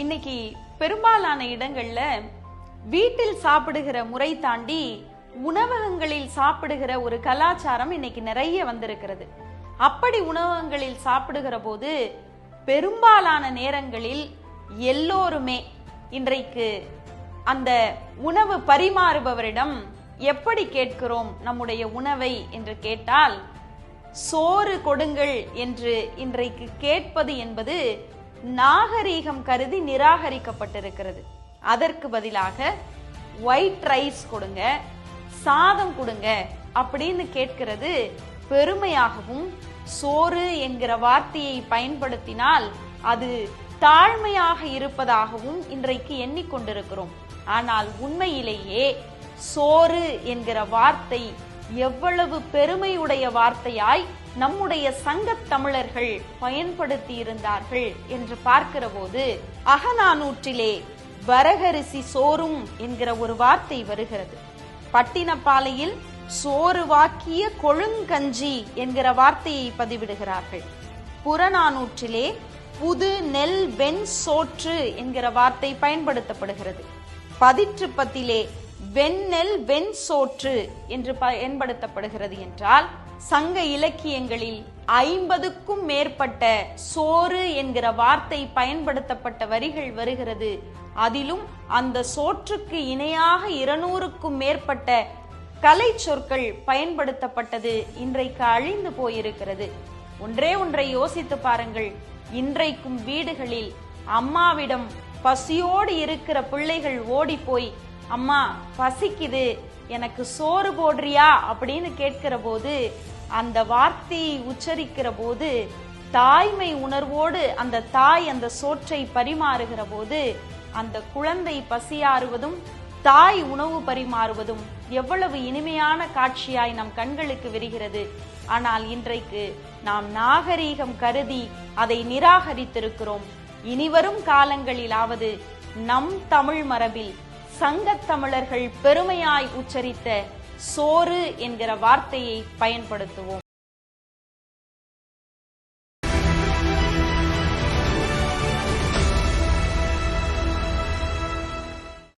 இன்னைக்கு பெரும்பாலான இடங்கள்ல வீட்டில் சாப்பிடுகிற முறை தாண்டி உணவகங்களில் சாப்பிடுகிற ஒரு கலாச்சாரம் இன்னைக்கு நிறைய வந்திருக்கிறது. அப்படி உணவகங்களில் சாப்பிடுகிற போது பெரும்பாலான நேரங்களில் எல்லோருமே இன்றைக்கு அந்த உணவு பரிமாறுபவரிடம் எப்படி கேட்கிறோம் நம்முடைய உணவை என்று கேட்டால் சோறு கொடுங்கள் என்று இன்றைக்கு கேட்பது என்பது நாகரீகம் கருதி நிராகரிக்கப்பட்டிருக்கிறது. அதற்கு பதிலாக ஒயிட் ரைஸ் கொடுங்க சாதம் கொடுங்க அப்படின்னு கேட்கிறது. பெருமையாகவும் சோறு என்கிற வார்த்தையை பயன்படுத்தினால் அது தாழ்மையாக இருப்பதாகவும் இன்றைக்கு எண்ணிக்கொண்டிருக்கிறோம். ஆனால் உண்மையிலேயே சோறு என்கிற வார்த்தை எவ்வளவு பெருமையுடைய வார்த்தையாய் நம்முடைய சங்க தமிழர்கள் பயன்படுத்தி இருந்தார்கள் என்று பார்க்கிற போது அகநானூற்றிலே வரகரிசி சோறும் என்கிற ஒரு வார்த்தை வருகிறது. பட்டினப்பாலையில் சோறு வாக்கிய கொழுங்கஞ்சி என்கிற வார்த்தையை பதிவிடுகிறார்கள். புறநானூற்றிலே புது நெல் வெண் சோற்று என்கிற வார்த்தை பயன்படுத்தப்படுகிறது. பதிற்றுப்பத்திலே வெண்ணெல் வெண் சோற்று என்று பயன்படுத்தப்படுகிறது என்றால் சங்க இலக்கியங்களில் ஐம்பதுக்கும் மேற்பட்ட சோறு என்கிற வார்த்தை பயன்படுத்தப்பட்ட வரிகள் வருகிறது. அதிலும் அந்த சோற்றுக்கு இணையாக இருநூறுக்கும் மேற்பட்ட கலை சொற்கள் பயன்படுத்தப்பட்டது இன்றைக்கு அழிந்து போயிருக்கிறது. ஒன்றே ஒன்றை யோசித்து பாருங்கள். இன்றைக்கும் வீடுகளில் அம்மாவிடம் பசியோடு இருக்கிற பிள்ளைகள் ஓடி போய் அம்மா பசிக்குது எனக்கு சோறு போடுறியா? அப்படின்னு கேட்கிற போது அந்த வார்த்தையை உச்சரிக்கிற போது தாய்மை உணர்வோடு அந்த தாய் அந்த சோற்றை பரிமாறுகிற போது அந்த குழந்தை பசியாறுவதும் தாய் உணவு பரிமாறுவதும் எவ்வளவு இனிமையான காட்சியாய் நம் கண்களுக்கு விரிகிறது. ஆனால் இன்றைக்கு நாம் நாகரீகம் கருதி அதை நிராகரித்திருக்கிறோம். இனிவரும் காலங்களிலாவது நம் தமிழ் மரபில் சங்கத்தமிழர்கள் பெருமையாய் உச்சரித்த சோறு என்கிற வார்த்தையை பயன்படுத்துவோம்.